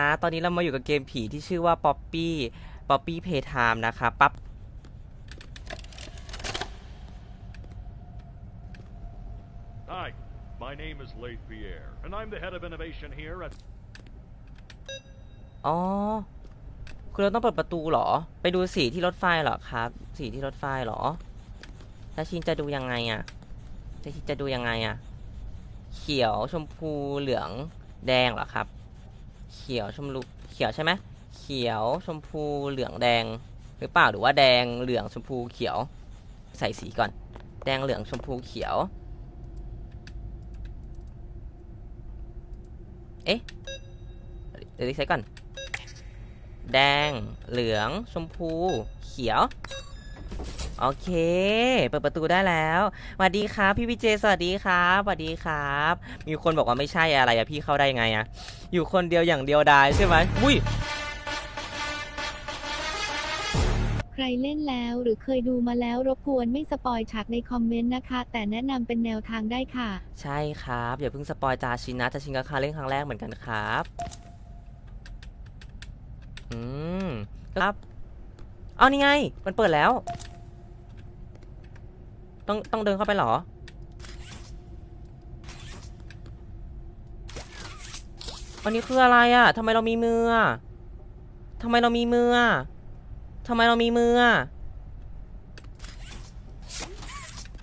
อ่าตอนนี้เรามาอยู่กับเกมผีที่ชื่อว่า Poppy Poppy Playtime นะคะปั๊บ Hi, my name is Leith Pierre, and I'm the head of innovation here at อ๋อ คือเราต้องเปิดประตูเหรอ ไปดูสีที่รถไฟเหรอครับ สีที่รถไฟเหรอแล้วชินจะดูยังไงอะแล้วชินจะดูยังไงอะเขียวชมพูเหลืองแดงเหรอครับ เขียวชมพูเขียวใช่ไหมเขียวชมพูเหลืองแดงหรือเปล่าหรือว่าแดงเหลืองชมพูเขียว ใส่สีก่อน แดงเหลืองชมพูเขียว เอ๊ะเดี๋ยวดิใส่ก่อน แดงเหลืองชมพูเขียว โอเค เปิดประตูได้แล้วสวัสดีครับ พี่วิเจสวัสดีครับสวัสดีครับ มีคนบอกว่าไม่ใช่อะไรอะพี่เข้าได้ไงอะอยู่คนเดียวอย่างเดียวดายใช่ไหมอุ้ยใครเล่นแล้วหรือเคยดูมาแล้วรบกวนไม่สปอยฉากในคอมเมนต์นะคะ แต่แนะนำเป็นแนวทางได้ค่ะ ใช่ครับอย่าเพิ่งสปอยจาชินนะจาชินก็คาเล่นครั้งแรกเหมือนกันครับอืมครับเอานี่ไง มันเปิดแล้ว ต้องต้องเดินเข้าไปหรอ อันนี้คืออะไรอะทำไมเรามีมืออะทำไมเรามีมืออะทำไมเรามีมืออะ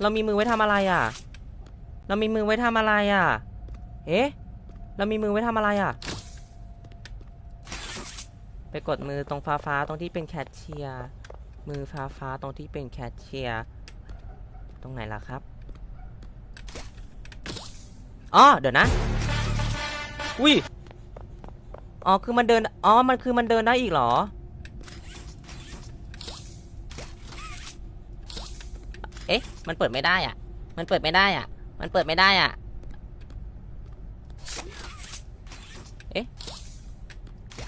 เรามีมือไว้ทำอะไรอะ เรามีมือไว้ทำอะไรอะ เอ๊ะ เรามีมือไว้ทำอะไรอะ ไปกดมือตรงฟ้าฟ้าตรงที่เป็นแคชเชียร์ มือฟ้าฟ้าตรงที่เป็นแคชเชียร์ รงไหนล่ะครับอ๋อเดี๋ยวนะ อุ้ย อ๋อ คือมันเดิน อ๋อ มันคือมันเดินได้อีกเหรอ เอ๊ะ มันเปิดไม่ได้อะ มันเปิดไม่ได้อะ มันเปิดไม่ได้อะ เอ๊ะ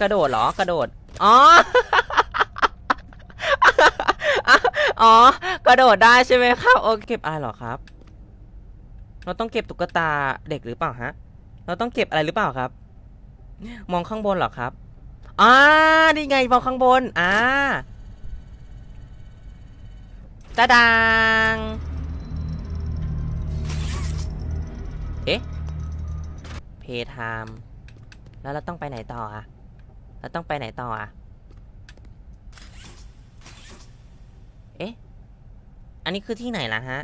กระโดดเหรอ กระโดด อ๋อ อ๋อ กระโดดได้ใช่ไหมครับโอเคเก็บอะไรเหรอครับ เราต้องเก็บตุ๊กตาเด็กหรือเปล่าฮะ เราต้องเก็บอะไรหรือเปล่าครับ มองข้างบนเหรอครับอ่านี่ไงมองข้างบนอ่าตาดังเอ๊ะเพทามแล้วเราต้องไปไหนต่ออะเราต้องไปไหนต่ออะเอ๊ะ อันนี้คือที่ไหนล่ะฮะ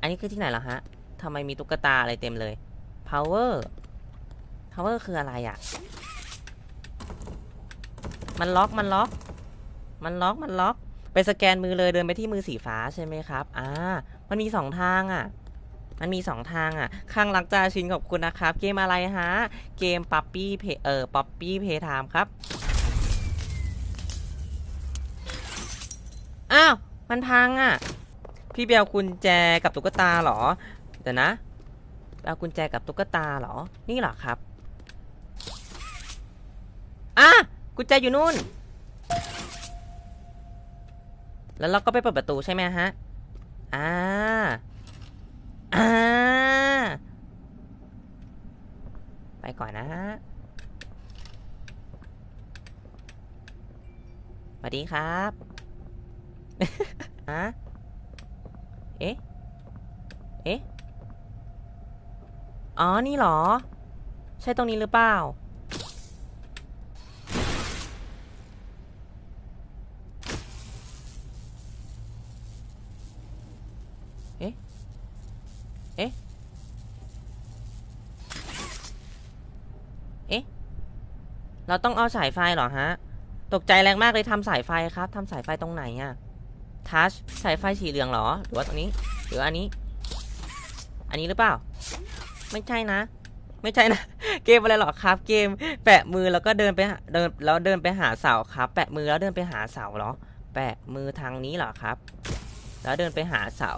อันนี้คือที่ไหนล่ะฮะทำไมมีตุ๊กตาอะไรเต็มเลย power power คืออะไรอะมันล็อก มันล็อก มันล็อก มันล็อก ไปสแกนมือเลย เดินไปที่มือสีฟ้าใช่ไหมครับ อ่า มันมีสองทางอะ มันมีสองทางอะ ข้างรักจาชินขอบคุณนะครับ เกมอะไรฮะ เกมป๊อปปี้เพเออป๊อปปี้เพย์ไทม์ครับ อ้าว มันพังอะ พี่เบลกุญแจกับตุ๊กตาเหรอ เดี๋ยวนะเอากุญแจกับตุ๊กตาเหรอ นี่เหรอครับ อะ กุญแจอยู่นู่น แล้วเราก็ไปเปิดประตูใช่ไหมฮะ อ่า อ่า ไปก่อนนะฮะสวัสดีครับ ฮะ เอ๊ะ เอ๊ะ อ๋อ นี่หรอ ใช่ตรงนี้หรือเปล่า เอ๊ะ เอ๊ะ เอ๊ะ เราต้องเอาสายไฟเหรอฮะ ตกใจแรงมากเลยทำสายไฟครับทำสายไฟตรงไหนอะ ทัชสายไฟสีเหลืองเหรอ หรือว่าตรงนี้ หรืออันนี้ อันนี้หรือเปล่า ไม่ใช่นะ ไม่ใช่นะ เกมอะไรหรอครับ เกม แปะมือแล้วก็เดินไปเดินแล้วเดินไปหาเสาครับ แปะมือแล้วเดินไปหาเสาเหรอ แปะมือทางนี้เหรอครับ แล้วเดินไปหาเสา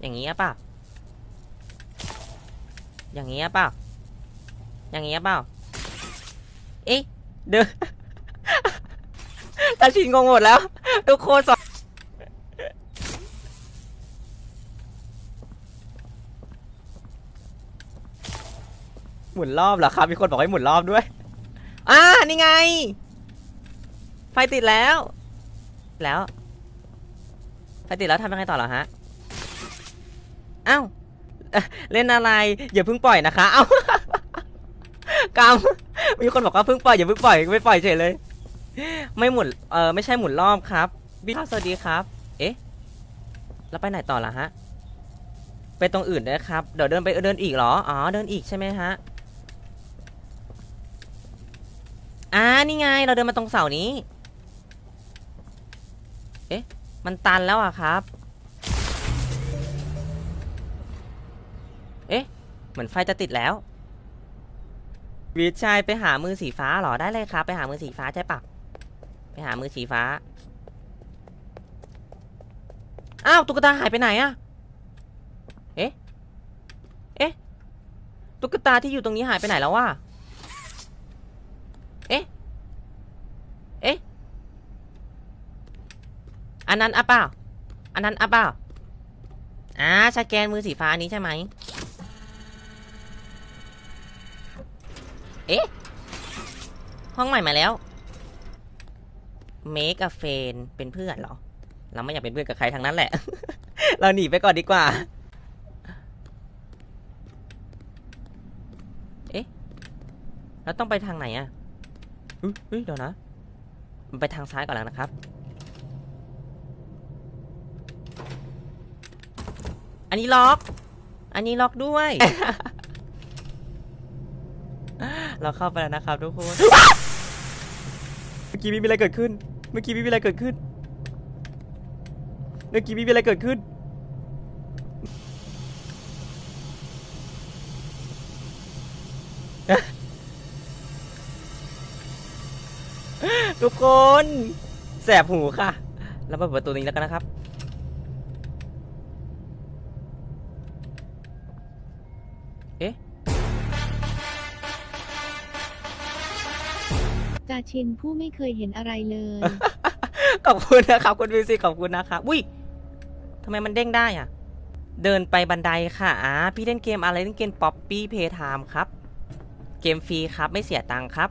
อย่างนี้เปล่าอย่างนี้เปล่าอย่างนี้เปล่าเอ๊ะ เดิน ตาชินงงหมดแล้ว ทุกคนสอนหมุนรอบเหรอครับ มีคนบอกให้หมุนรอบด้วย อ่า นี่ไง ไฟติดแล้ว แล้ว ไฟติดแล้วทำยังไงต่อเหรอฮะ อ้าวเอ่อเล่นอะไร อย่าเพิ่งปล่อยนะคะ เอ้ากำมีคนบอกว่าเพิ่งปล่อยอย่าเพิ่งปล่อยไม่ปล่อยเฉยเลย ไม่หมุนเออไม่ใช่หมุนรอบครับพี่สวัสดีครับ เอ๊ะแล้วไปไหนต่อล่ะฮะ ไปตรงอื่นด้วยครับ เดี๋ยวเดินไปเดินอีกเหรอ อ๋อ เดินอีกใช่ไหมฮะ อ่า นี่ไง เราเดินมาตรงเสานี้ เอ๊ะ มันตันแล้วอะครับ เอ๊ะ เหมือนไฟจะติดแล้ววิชัยไปหามือสีฟ้าเหรอ ได้เลยครับ ไปหามือสีฟ้าใช่ปะ ไปหามือสีฟ้า อ้าว ตุ๊กตาหายไปไหนอะเอ๊ะ เอ๊ะ ตุ๊กตาที่อยู่ตรงนี้หายไปไหนแล้ววะ เอ๊ะ เอ๊ะ อันนั้นอะเปล่า อันนั้นอะเปล่าอ่าสแกนมือสีฟ้านี้ใช่ไหม เอ๊ะ ห้องใหม่มาแล้ว make a friend เป็นเพื่อนเหรอ เราไม่อยากเป็นเพื่อนกับใครทั้งนั้นแหละ เราหนีไปก่อนดีกว่า เอ๊ะ เราต้องไปทางไหนอะอุ๊ยเฮ้ยเดี๋ยวนะมันไปทางซ้ายก่อนแล้วนะครับ อันนี้ล็อก อันนี้ล็อกด้วย เราเข้าไปแล้วนะครับทุกคน เมื่อกี้มีอะไรเกิดขึ้น เมื่อกี้มีอะไรเกิดขึ้น เมื่อกี้มีอะไรเกิดขึ้น ทุกคน แสบหูค่ะ แล้วมาเปิดประตูนี้แล้วกันนะครับเอ๊ะ จาชินผู้ไม่เคยเห็นอะไรเลย ขอบคุณนะครับคุณวิวสิขอบคุณนะครับอุ้ยทำไมมันเด้งได้อะ เดินไปบันไดค่ะอ่าพี่เล่นเกมอะไรเล่นเกมป๊อปปี้เพย์ไทม์ครับ เกมฟรีครับไม่เสียตังค์ครับ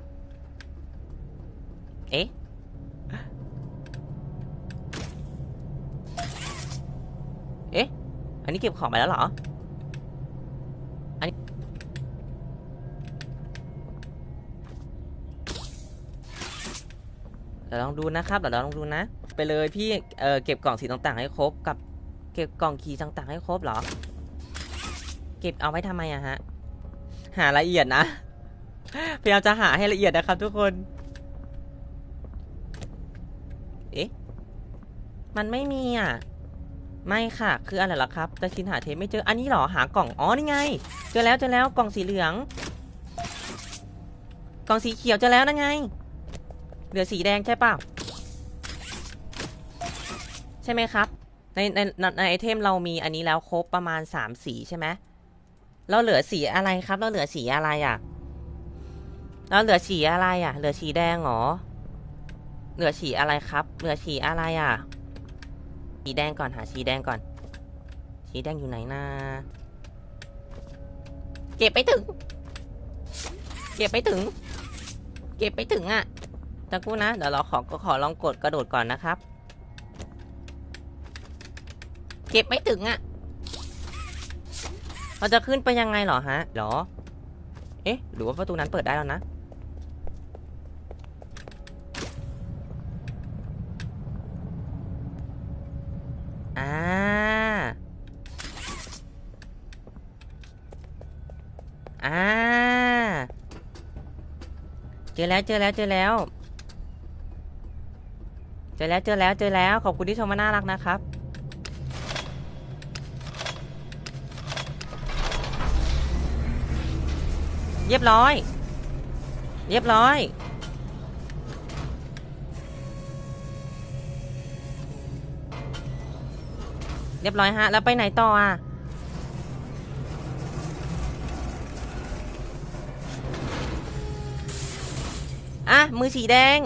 เอ๊ะเอ๊ะ อันนี้เก็บของไปแล้วเหรอนนี้ เดี๋ยวลองดูนะครับเดี๋ยวเราลองดูนะ ไปเลยพี่เออเก็บกล่องสีต่างๆ ให้ครบกับ เก็บกล่องคีย์ต่างๆ ให้ครบเหรอ เก็บเอาไว้ทำไมอะฮะ หาละเอียดนะ พยายามจะหาให้ละเอียดนะครับ ทุกคน เอ๊ะ มันไม่มีอะ ไม่ค่ะ คืออะไรเหรอครับ แต่ชินหาเทปไม่เจอ อันนี้เหรอ หากล่อง อ๋อ นี่ไง เจอแล้วเจอแล้ว กล่องสีเหลือง กล่องสีเขียวเจอแล้วนั่นไง เหลือสีแดงใช่เปล่าใช่ไหมครับ ในในในไอเทมเรามีอันนี้แล้วครบประมาณสามสีใช่ไหมเราเหลือสีอะไรครับ เราเหลือสีอะไรอะ เราเหลือสีอะไรอะ เหลือสีแดงเหรอ เหลือสีอะไรครับ เหลือสีอะไรอะ สีแดงก่อนหาสีแดงก่อน สีแดงอยู่ไหนนะเก็บไปถึง เก็บไปถึง เก็บไปถึงอะ ตะกู้นะ เดี๋ยวเราขอก็ขอลองกดกระโดดก่อนนะครับ เก็บไม่ถึงอะ่ะ เราจะขึ้นไปยังไงหรอฮะหรอ เอ๊ะ หรือว่าประตูนั้นเปิดได้แล้วนะ อ่า อ่า เจอแล้วเจอแล้วเจอแล้ว เจอแล้วเจอแล้วเจอแล้วขอบคุณที่ชมมาน่ารักนะครับ เรียบร้อย เรียบร้อยเรียบร้อยฮะ แล้วไปไหนต่ออะ อะ มือสีแดง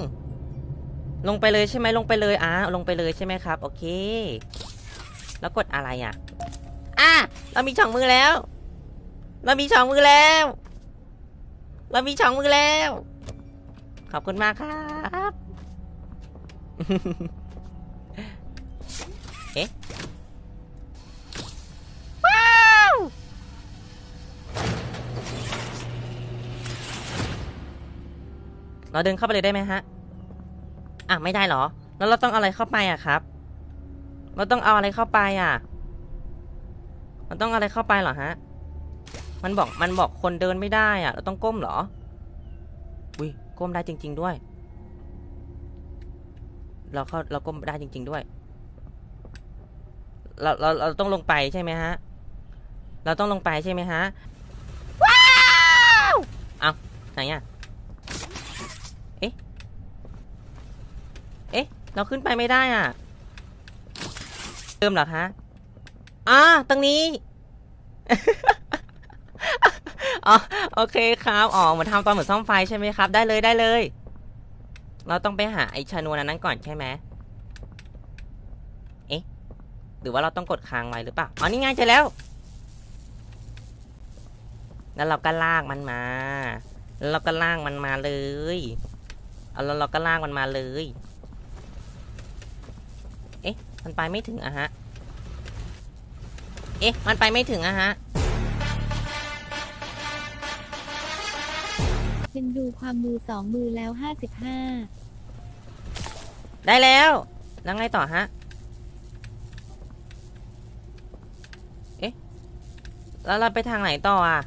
ลงไปเลยใช่ไหมลงไปเลยอะลงไปเลยใช่ไหมครับ โอเค แล้วกดอะไรอะอะเรามีช่องมือแล้ว เรามีช่องมือแล้ว เรามีช่องมือแล้ว ขอบคุณมากครับเอ๊ะว้าวเราเดินเข้าไปเลยได้ไหมฮะ อะไม่ได้เหรอ แล้วเราต้องเอาอะไรเข้าไปอะครับ เราต้องเอาอะไรเข้าไปอะเราต้องอะไรเข้าไปเหรอฮะ มันบอกมันบอกคนเดินไม่ได้อะ เราต้องก้มเหรอ อุ้ยก้มได้จริง ๆด้วย เราเข้าเราก้มได้จริง ๆด้วย เราเราเราต้องลงไปใช่ไหมฮะ เราต้องลงไปใช่ไหมฮะ ว้าว เอาไหนอะ เอ๊ะ เราขึ้นไปไม่ได้อะเติมเหรอคะอ่าตรงนี้อ๋อโอเคครับอ๋อเหมือนทำตอนเหมือนซ่อมไฟใช่ไหมครับ ได้เลยได้เลย เราต้องไปหาไอ้ชนวนนั้นก่อนใช่ไหมเอ๊ะหรือว่าเราต้องกดค้างไว้หรือเปล่าอ๋อนี่ไงเจอแล้ว แล้วเราก็ลากมันมาแล้วเราก็ลากมันมาเลยเอาแล้วเราก็ลากมันมาเลย มันไปไม่ถึงอะฮะ เอ๊ะ มันไปไม่ถึงอะฮะ เป็นดูความมือสองมือแล้วห้าสิบห้าได้แล้วแล้วไงต่อฮะ เอ๊ะ แล้วเราไปทางไหนต่ออะ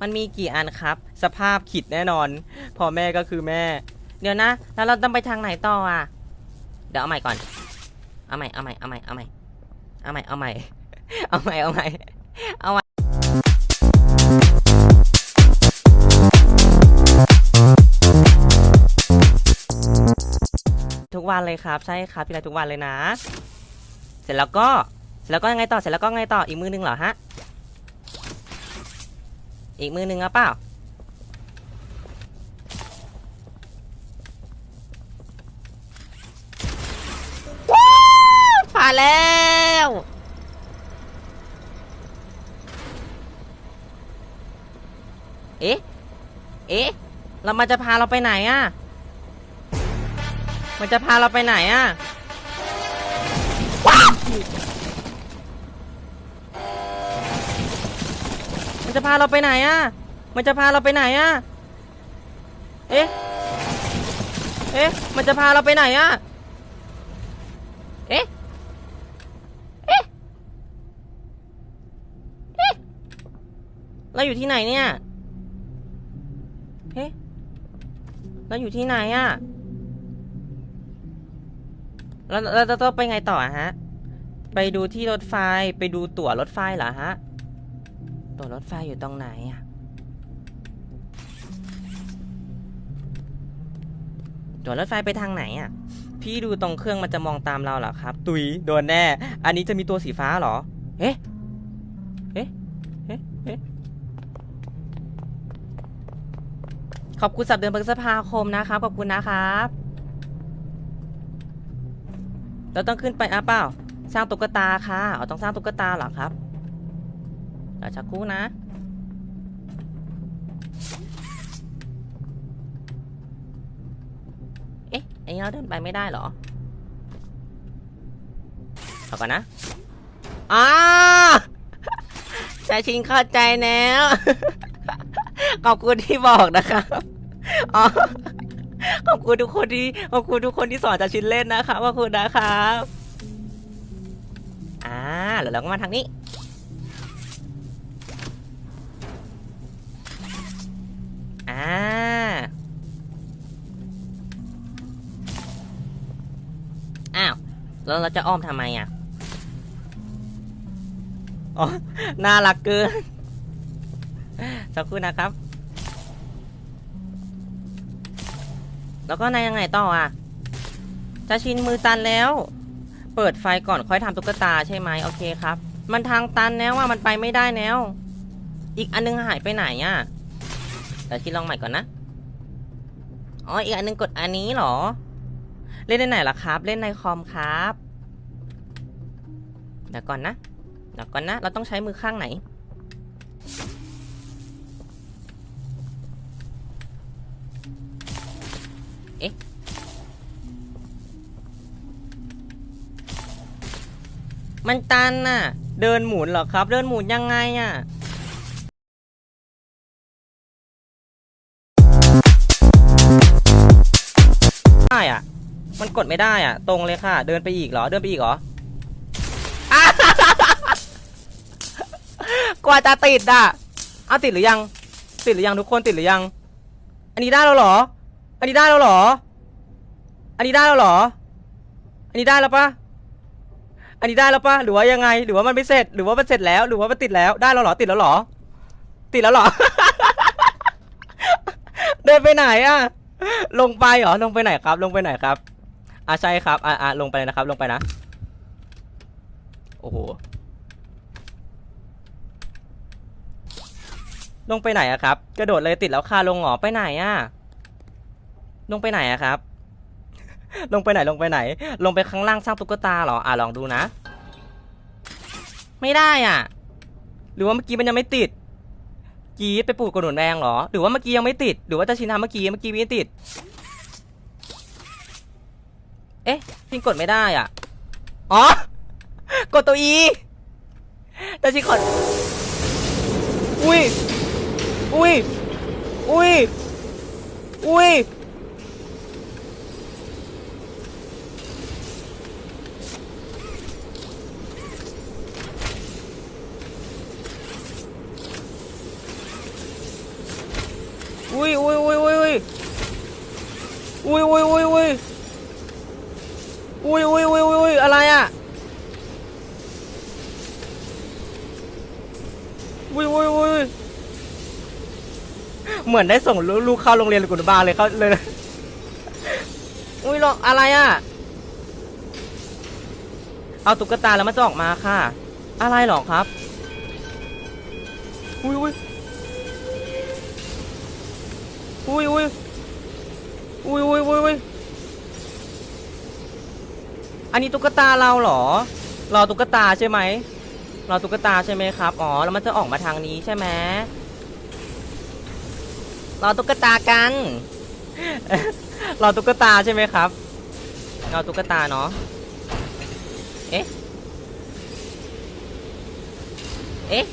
มันมีกี่อันครับ สภาพขิดแน่นอน พอแม่ก็คือแม่ เดี๋ยวนะ แล้วเราต้องไปทางไหนต่ออะ เดี๋ยวเอาใหม่ก่อน เอาใหม่เอาใหม่เอาใหม่เอาใหม่เอาใหม่เอาใหม่เอาใหม่เอาใหม่เอาใหม่ทุกวันเลยครับ ใช่ครับพี่ไรทุกวันเลยนะ เสร็จแล้วก็เสร็จแล้วก็ยังไงต่อเสร็จแล้วก็ไงต่ออีกมือนึงเหรอฮะอีกมือนึงเอาเปล่า ผ่านแล้วเอ๊ะ เอ๊ะแล้วมันจะพาเราไปไหนอะมันจะพาเราไปไหนอะว้าวมันจะพาเราไปไหนอะมันจะพาเราไปไหนอะเอ๊ะ เอ๊ะ มันจะพาเราไปไหนอะเอ๊ะ เอ๊ะ เอ๊ะ เราอยู่ที่ไหนเนี่ยเอ๊ะเราอยู่ที่ไหนอะแล้วแล้วเราจะต้องไปไงต่อฮะ ไปดูที่รถไฟ ไปดูตั๋วรถไฟเหรอฮะ ตั๋วรถไฟอยู่ตรงไหนอะตั๋วรถไฟไปทางไหนอะพี่ดูตรงเครื่องมันจะมองตามเราเหรอครับ ตุยโดนแน่ อันนี้จะมีตัวสีฟ้าเหรอ เอ๊ะ เอ๊ะ เอ๊ะ เอ๊ะ ขอบคุณสับเดือนพฤษภาคมนะครับขอบคุณนะครับเราต้องขึ้นไปอะเปล่า สร้างตุ๊กตาค่ะเอาต้องสร้างตุ๊กตาเหรอครับเดี๋ยวชักคู่นะ เอ๊ะไอ้นี้เราเดินไปไม่ได้เหรอเอาก่อนนะอ้าชาชิงเข้าใจแล้ว ขอบคุณที่บอกนะครับ อ๋อขอบคุณทุกคนที่ขอบคุณทุกคนที่สอนชาชินเล่นนะครับขอบคุณนะครับอ่าแล้วเราก็มาทางนี้อ่าอ้าวแล้วเราจะอ้อมทำไมอะอ๋อน่ารักเกินสักครู่นะครับ แล้วก็นายยังไงต่ออะจะชินมือตันแล้ว เปิดไฟก่อนค่อยทำตุ๊กตาใช่ไหมโอเคครับ มันทางตันแล้วว่ามันไปไม่ได้แล้ว อีกอันนึงหายไปไหนอะเดี๋ยวชินลองใหม่ก่อนนะอ๋ออีกอันนึงกดอันนี้เหรอ เล่นในไหนล่ะครับ เล่นในคอมครับเดี๋ยวก่อนนะเดี๋ยวก่อนนะ เราต้องใช้มือข้างไหน มันตันน่ะ เดินหมุนเหรอครับ เดินหมุนยังไงอะได้อะ มันกดไม่ได้อะ ตรงเลยค่ะ เดินไปอีกเหรอ เดินไปอีกเหรอกว่าจะติดอะ เอาติดหรือยัง ติดหรือยังทุกคนติดหรือยัง อันนี้ได้แล้วหรอ อันนี้ได้แล้วหรอ อันนี้ได้แล้วหรอ อันนี้ได้แล้วปะ อันนี้ได้แล้วปะหรือว่ายังไง หรือว่ามันไม่เสร็จ หรือว่ามันเสร็จแล้ว หรือว่ามันติดแล้ว ได้แล้วเหรอ ติดแล้วเหรอ ติดแล้วเหรอ เดินไปไหนอะลงไปเหรอ ลงไปไหนครับ ลงไปไหนครับ อะใช่ครับ อะอะลงไปเลยนะครับ ลงไปนะ โอ้โห ลงไปไหนอะครับ กระโดดเลยติดแล้วคาลงหรอ ไปไหนอะลงไปไหนอะครับ ลงไปไหนลงไปไหน ลงไปข้างล่างสร้างตุ๊กตาเหรอ อะลองดูนะ ไม่ได้อะ หรือว่าเมื่อกี้มันยังไม่ติดกรีดไปปลูกกระหนุนแดงเหรอ หรือว่าเมื่อกี้ยังไม่ติด หรือว่าจะชินทำเมื่อกี้เมื่อกี้ไม่ติด เอ๊ะชินกดไม่ได้อะ อ๋อ กดตัวอีแต่ชินกดอุ้ย อุ้ย อุ้ย อุ้ย อุ้ยอุ้ยอุ้ยอุ้ยอุ้ยอุ้ยอุ้ยอุ้ยอุ้ยอุ้ยอุ้ยอุ้ยอุ้ยอะไรอะอุ้ยอุ้ยอุ้ยเหมือนได้ส่งลูกเข้าโรงเรียนหรือกุนบาเลยเขาเลยอุ้ยหรออะไรอะ เอาตุ๊กตาแล้วมันจะออกมาค่ะ อะไรหรอครับ อุ้ยอุ้ย อุ้ยอุ้ยอุ้ยอุ้ยอุ้ยอุ้ยอันนี้ตุ๊กตาเราเหรอรอตุ๊กตาใช่ไหมรอตุ๊กตาใช่ไหมครับ อ๋อ แล้วมันจะออกมาทางนี้ใช่ไหมรอตุ๊กตากันรอตุ๊กตาใช่ไหมครับรอตุ๊กตาเนาะ เอ๊ะ เอ๊ะ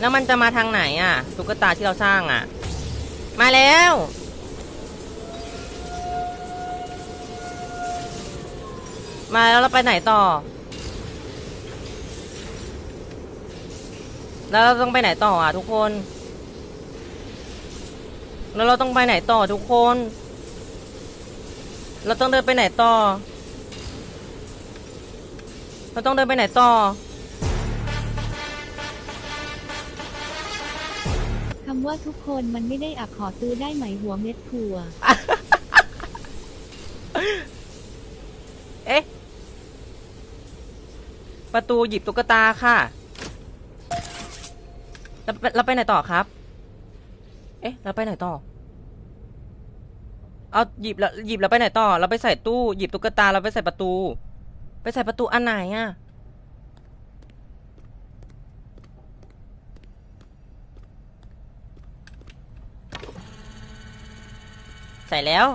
แล้วมันจะมาทางไหนอะ ตุ๊กตาที่เราสร้างอะ มาแล้ว มาแล้วเราไปไหนต่อ แล้วเราต้องไปไหนต่ออะทุกคน แล้วเราต้องไปไหนต่อทุกคน เราต้องเดินไปไหนต่อ เราต้องเดินไปไหนต่อ ว่าทุกคนมันไม่ได้อักขอซื้อได้ไหมหัวเม็ดถั่ว เอ๊ะ ประตูหยิบตุ๊กตาค่ะ เราไปเราไปไหนต่อครับ เอ๊ะ เราไปไหนต่อ เอาหยิบแล้วหยิบแล้วไปไหนต่อ เราไปใส่ตู้ หยิบตุ๊กตาเราไปใส่ประตู ไปใส่ประตูอันไหนอะ ใส่แล้ว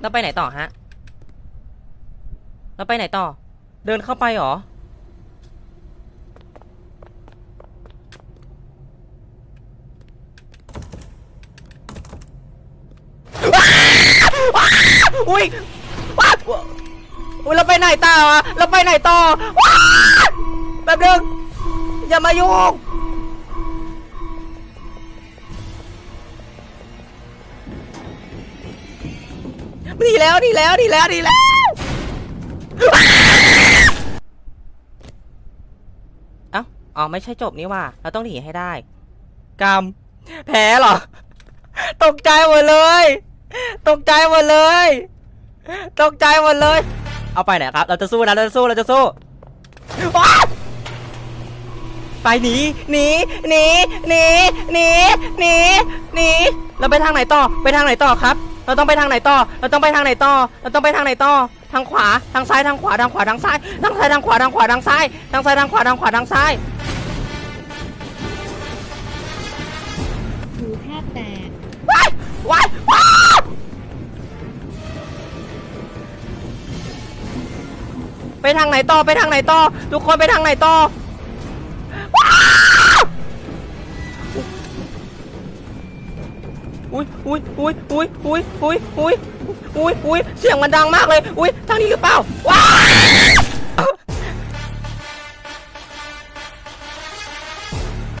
เราไปไหนต่อฮะ เราไปไหนต่อ เดินเข้าไปหรอ อุ้ยว้าวอุ้ยเราไปไหนต่อวะเราไปไหนต่อว้าแป๊บนึงอย่ามายุ่ง ดีแล้วดีแล้วดีแล้วดีแล้ว เอ้าอ๋อไม่ใช่จบนี่ว่า เราต้องหนีให้ได้ กรรม แพ้เหรอ ตกใจหมดเลย ตกใจหมดเลย ตกใจหมดเลย เอาไปไหนครับ เราจะสู้นะ เราจะสู้ เราจะสู้ว้าวไปหนีหนีหนีหนีหนีหนีหนีเราไปทางไหนต่อ ไปทางไหนต่อครับ เราต้องไปทางไหนต่อ เราต้องไปทางไหนต่อ เราต้องไปทางไหนต่อ ทางขวา ทางซ้าย ทางขวา ทางขวา ทางซ้าย ทางซ้าย ทางขวา ทางขวา ทางซ้าย ทางซ้าย ทางขวา ทางขวา ทางซ้ายหูแทบแตกว้ายว้ายไปทางไหนต่อ ไปทางไหนต่อ ทุกคนไปทางไหนต่อว้า อุ้ยอุ้ยอุ้ยอุ้ยอุ้ยอุ้ยอุ้ยอุ้ยอุ้ยเสียงมันดังมากเลย อุ้ยทางนี้หรือเปล่า ว้าว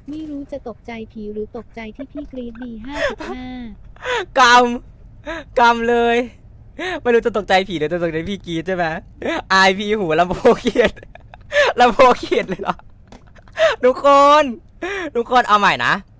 ไม่รู้จะตกใจผีหรือตกใจที่พี่กรีดดีห้าสิบห้ากรรมกรรมเลย ไม่รู้จะตกใจผีหรือจะตกใจพี่กรีดใช่ไหมอายพี่หูลำโพงเขียดลำโพงเขียดเลยเหรอทุกคน ทุกคนเอาใหม่นะ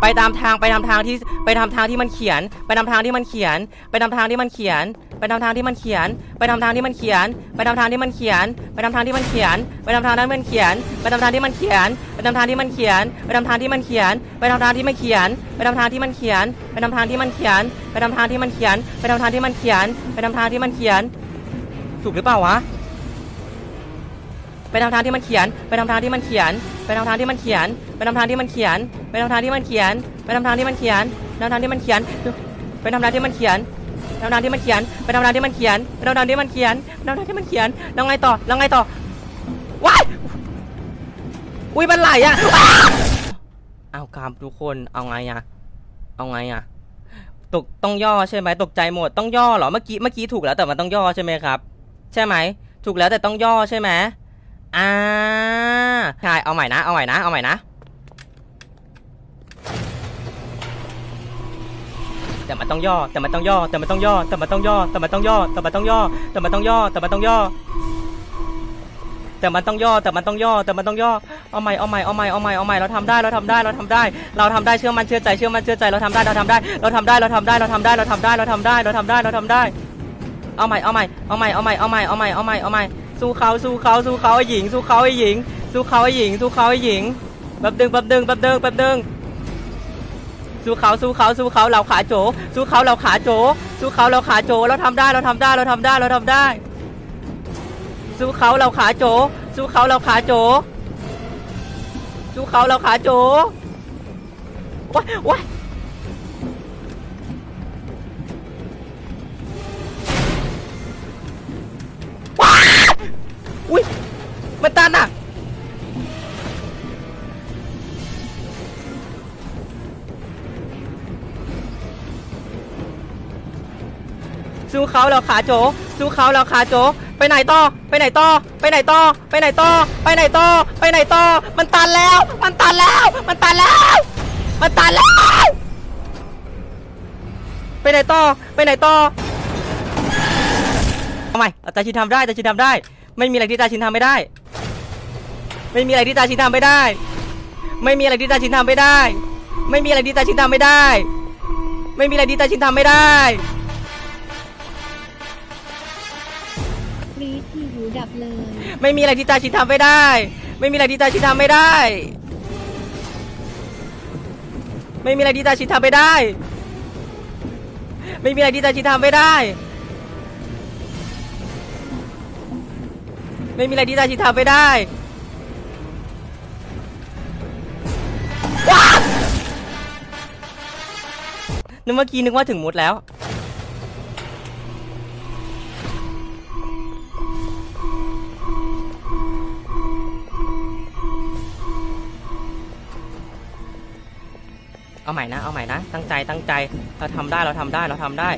ไปตามทางไปตามทางที่ไปตามทางที่มันเขียน ไปตามทางที่มันเขียน ไปตามทางที่มันเขียน ไปตามทางที่มันเขียน ไปตามทางที่มันเขียน ไปตามทางที่มันเขียน ไปตามทางที่มันเขียน ไปตามทางที่มันเขียน ไปตามทางที่มันเขียน ไปตามทางที่มันเขียน ไปตามทางที่มันเขียน ไปตามทางที่มันเขียน ไปตามทางที่มันเขียน ไปตามทางที่มันเขียน ไปตามทางที่มันเขียน ไปตามทางที่มันเขียน ไปตามทางที่มันเขียน ถูกหรือเปล่าวะ ไปทำทางที่มันเขียน ไปทำทางที่มันเขียน ไปทำทางที่มันเขียน ไปทำทางที่มันเขียน ไปทำทางที่มันเขียน ไปทำทางที่มันเขียนทำทางที่มันเขียน ไปทำทางที่มันเขียนทำทางที่มันเขียน ไปทำทางที่มันเขียนไปทำทางที่มันเขียนไปทำทางที่มันเขียนแล้วไงต่อแล้วไงต่อว้ายอุ้ยมันไหลอะเอาครับทุกคนเอาไงอะเอาไงอะตกต้องย่อใช่ไหมตกใจหมดต้องย่อเหรอเมื่อกี้เมื่อกี้ถูกแล้วแต่มันต้องย่อใช่ไหมครับ ใช่ไหมถูกแล้วแต่ต้องย่อใช่ไหม อ่าใช่เอาใหม่นะ เอาใหม่นะ เอาใหม่นะ แต่มันต้องย่อ แต่มันต้องย่อ แต่มันต้องย่อ แต่มันต้องย่อ แต่มันต้องย่อ แต่มันต้องย่อ แต่มันต้องย่อ แต่มันต้องย่อ แต่มันต้องย่อ แต่มันต้องย่อ แต่มันต้องย่อ เอาใหม่ เอาใหม่ เอาใหม่ เอาใหม่ เอาใหม่ เราทำได้ เราทำได้ เราทำได้ เราทำได้ เชื่อมันเชื่อใจ เชื่อมันเชื่อใจ เราทำได้ เราทำได้ เราทำได้ เราทำได้ เราทำได้ เราทำได้ เราทำได้ เราทำได้ เราทำได้ เอาใหม่ เอาใหม่ เอาใหม่ เอาใหม่ เอาใหม่ เอาใหม่ เอาใหม่ เอาใหม่ สู้เขาสู้เขาสู้เขาไอ้หญิง สู้เขาไอ้หญิง สู้เขาไอ้หญิง สู้เขาไอ้หญิงแป๊บดึงแป๊บดึงแป๊บดึงแป๊บดึงสู้เขาสู้เขาสู้เขาเราขาโจ สู้เขาเราขาโจ สู้เขาเราขาโจเราทำได้เราทำได้เราทำได้เราทำได้ สู้เขาเราขาโจ สู้เขาเราขาโจ สู้เขาเราขาโจว้ายว้าย ตันอะสู้เขาเราขาโจสู้เขาเราขาโจไปไหนต่อ ไปไหนต่อ ไปไหนต่อ ไปไหนต่อ ไปไหนต่อ ไปไหนต่อ มันตันแล้ว มันตันแล้ว มันตันแล้ว มันตันแล้ว ไปไหนต่อ ไปไหนต่อทำไมตาชินทำได้ตาชินทำได้ ไม่มีอะไรที่ตาชินทำไม่ได้ ไม่มีอะไรที่ตาชินทำไม่ได้ ไม่มีอะไรที่ตาชินทำไม่ได้ ไม่มีอะไรที่ตาชินทำไม่ได้ ไม่มีอะไรที่ตาชินทำไม่ได้กรีดที่หูดับเลย ไม่มีอะไรที่ตาชินทำไม่ได้ ไม่มีอะไรที่ตาชินทำไม่ได้ ไม่มีอะไรที่ตาชินทำไม่ได้ ไม่มีอะไรที่ตาชินทำไม่ได้ ไม่มีอะไรที่ตาชินทำไม่ได้ นึกเมื่อกี้นึกว่าถึงมุดแล้ว เอาใหม่นะ เอาใหม่นะ ตั้งใจตั้งใจ เราทำได้เราทำได้เราทำได้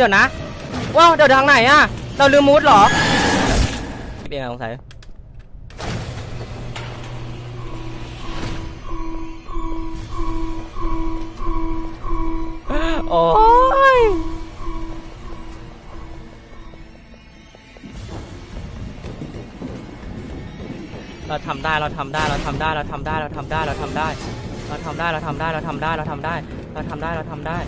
ดี๋ยวนะ ว้าว เดี๋ยวทางไหนอะเราลืมมูดเหรอเป็นไงสงสัยโอ้ยเราทำได้ เราทำได้ เราทำได้ เราทำได้ เราทำได้ เราทำได้ เราทำได้ เราทำได้ เราทำได้ เราทำได้ เราทำได้ เราทำได้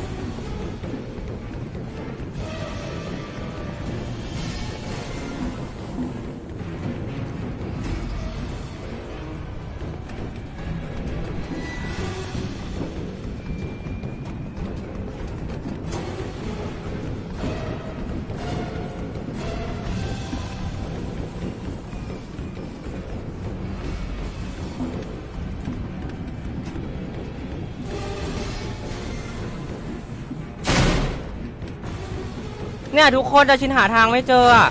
เนี่ยทุกคนจะชินหาทางไม่เจออะ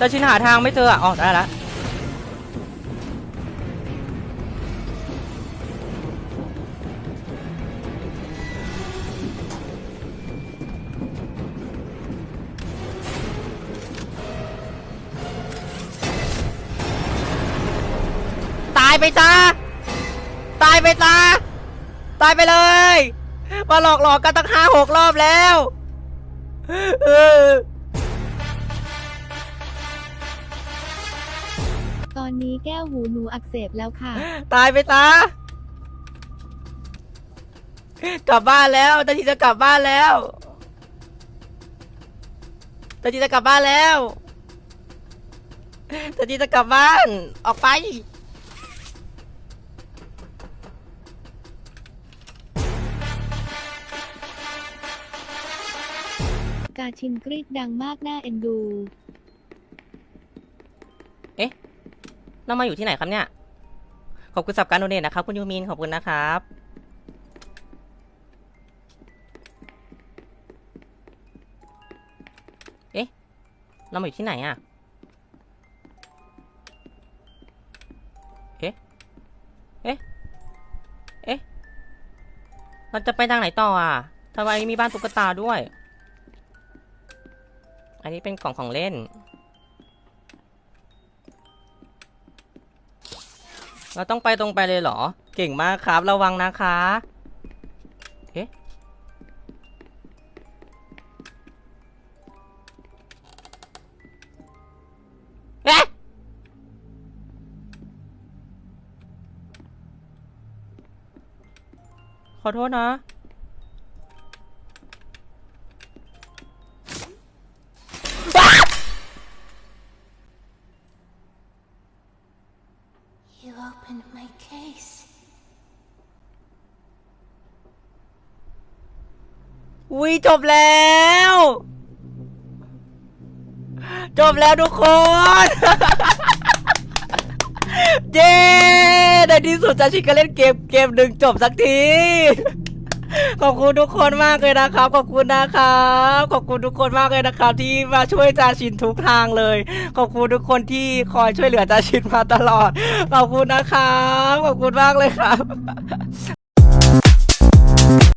จะชินหาทางไม่เจออะอ๋อได้แล้วตายไปจ้าตายไปจ้าตายไปเลย มาหลอกหลอกกันตั้งห้าหกรอบแล้ว ตอนนี้แก้วหูหนูอักเสบแล้วค่ะ ตายไปซะกลับบ้านแล้วตาทีจะกลับบ้านแล้วตาทีจะกลับบ้านแล้วตาทีจะกลับบ้าน ออกไป กาชินกรีดดังมากหน่าเอ็นดูเรามาอยู่ที่ไหนครับเนี่ย ขอบคุณสับการโดเนทนะครับ คุณยูมินขอบคุณนะครับ เอ๊ะ เรามาอยู่ที่ไหนอะเอ๊ะ เอ๊ะ เอ๊ะ เราจะไปทางไหนต่ออะทำไมมีบ้านตุ๊กตาด้วย อันนี้เป็นกล่องของเล่น เราต้องไปตรงไปเลยเหรอ เก่งมากครับระวังนะคะ เอ๊ะ เอ๊ะ ขอโทษนะ อุ้ยจบแล้ว จบแล้วทุกคน เย้ในที่สุดจะชิคก็เล่นเกมเกมหนึ่งจบสักทีขอบคุณทุกคนมากเลยนะครับ ขอบคุณนะครับ ขอบคุณทุกคนมากเลยนะครับ ที่มาช่วยจาชินทุกทางเลย ขอบคุณทุกคนที่คอยช่วยเหลือจาชินมาตลอด ขอบคุณนะครับ ขอบคุณมากเลยครับ